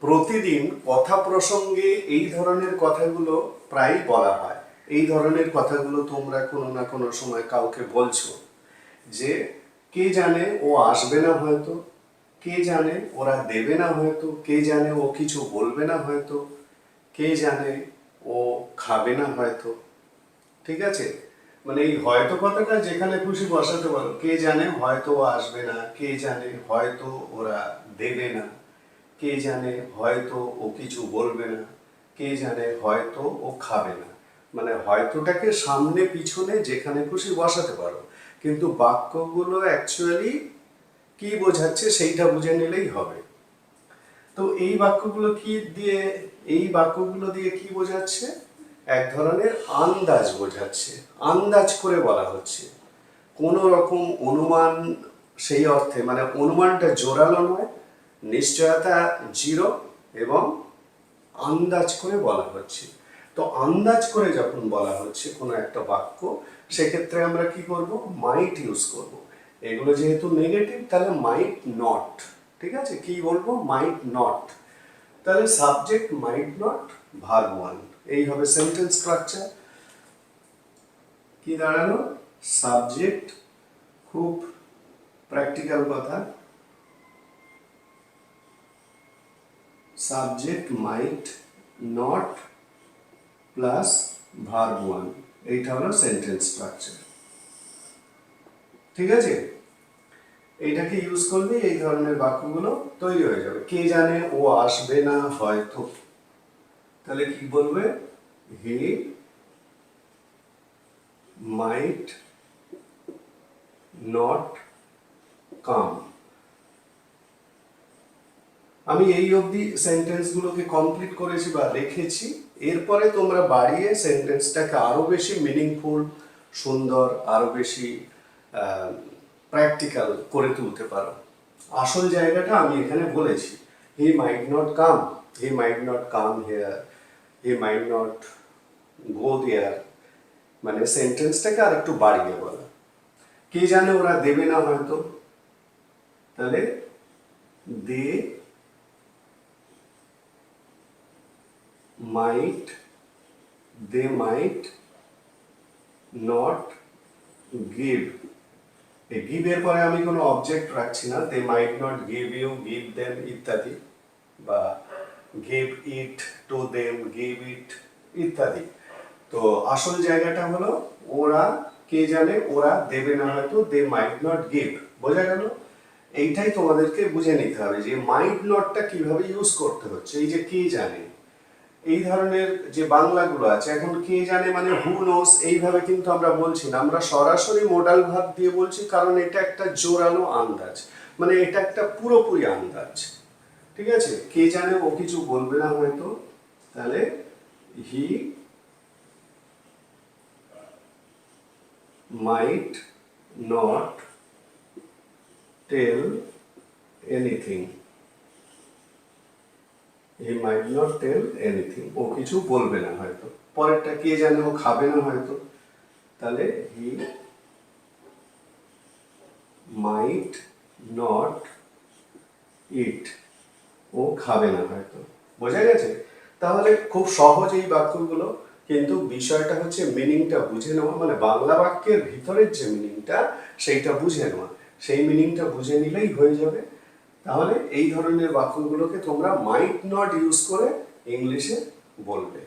প্রতিদিন কথা প্রসঙ্গে এই ধরনের কথাগুলো প্রায় বলা হয়। এই ধরনের কথাগুলো তোমরা কোনো না কোনো সময় কাউকে বলছো যে, কে জানে ও আসবে না হয়তো, কে জানে ওরা দেবে না হয়তো, কে জানে ও কিছু বলবে না হয়তো, কে জানে ও খাবে না হয়তো। ঠিক আছে? মানে এই হয়তো কথাটা যেখানে খুশি বসাতে পারো। কে জানে হয়তো ও আসবে না, কে জানে হয়তো ওরা দেবে না। কে জানে হয়তো ও কিছু বলবে না, কে জানে হয়তো ও খাবে না। মানে হয়তোটাকে সামনে পিছনে যেখানে খুশি বসাতে পারো। কিন্তু বাক্যগুলো অ্যাকচুয়ালি কি বোঝাচ্ছে সেইটা বুঝে নিলেই হবে। তো এই বাক্যগুলো কি দিয়ে, এই বাক্যগুলো দিয়ে কি বোঝাচ্ছে? এক ধরনের আন্দাজ বোঝাচ্ছে, আন্দাজ করে বলা হচ্ছে। কোনো রকম অনুমান সেই অর্থে মানে অনুমানটা জোরালো নয় নিশ্চয়তা জিরো এবং আন্দাজ করে বলা হচ্ছে। তো আন্দাজ করে যখন বলা হচ্ছে কোনো একটা বাক্য, সেক্ষেত্রে আমরা কি করব? মাইট ইউজ করব। এগুলো যেহেতু নেগেটিভ তাহলে মাইট নট ঠিক আছে? কি বলব? মাইট নট তাহলে subject might not verb one এই হবে সেন্টেন্স স্ট্রাকচার কি দাঁড়াল? সাবজেক্ট খুব প্র্যাকটিক্যাল কথা। Subject might not plus verb one এইটা হলো সেন্টেন্স স্ট্রাকচার ঠিক আছে? এইটাকে ইউজ করলে এই ধরনের বাক্যগুলো তৈরি হয়ে যাবে। কে জানে ও আসবে না হয়তো। তাহলে কি বলবে? হি মাইট নট কাম আমি এই অবধি সেন্টেন্সগুলোকে কমপ্লিট করেছি বা রেখেছি এরপরে তোমরা বাড়িয়ে সেন্টেন্সটাকে আরও বেশি মিনিংফুল সুন্দর, আরও বেশি প্র্যাকটিক্যাল করে তুলতে পারো। আসল জায়গাটা আমি এখানে বলেছি। He might not come he might not come here he might not go there মানে সেন্টেন্সটাকে আর একটু বাড়িয়ে বলা। কে জানে ওরা দেবে না হয়তো। তাহলে they might, they might not give. এই give এর পরে আমি কোনো অবজেক্ট রাখছি না। They might not give you give them ইত্যাদি বা give it to them give it ইত্যাদি। তো আসল জায়গাটা হলো ওরা কে জানে? ওরা দেবে না হয়তো দে মাইট নট গিভ বোঝা গেল? এইটাই তোমাদেরকে বুঝে নিতে হবে যে মাইট নটটা কীভাবে ইউজ করতে হচ্ছে। এই যে কে জানে? এই ধরনের যে বাংলাগুলো আছে, এখন কে জানে মানে হু নোস এইভাবে কিন্তু আমরা বলছি না। আমরা সরাসরি মোডাল ভাব দিয়ে বলছি, কারণ এটা একটা জোরালো আন্দাজ। মানে এটা একটা পুরোপুরি আন্দাজ। ঠিক আছে? কে জানে, ও কিছু বলবে না হয়তো। তাহলে he might not tell anything he might not tell anything ও কিছু বলবে না হয়তো। পরেরটা কে জানে, ও খাবে না হয়তো। তাহলে হি মাইট নট ইট ও খাবে না হয়তো। বোঝা গেছে? তাহলে খুব সহজ এই বাক্যগুলো। কিন্তু বিষয়টা হচ্ছে মিনিংটা বুঝে নেওয়া। মানে বাংলা বাক্যের ভিতরের যে মিনিংটা সেইটা বুঝে নেওয়া। সেই মিনিংটা বুঝে নিলেই হয়ে যাবে। তাহলে এই ধরনের বাক্যগুলোকে তোমরা মাইট নট ইউজ করে ইংলিশে বলবে।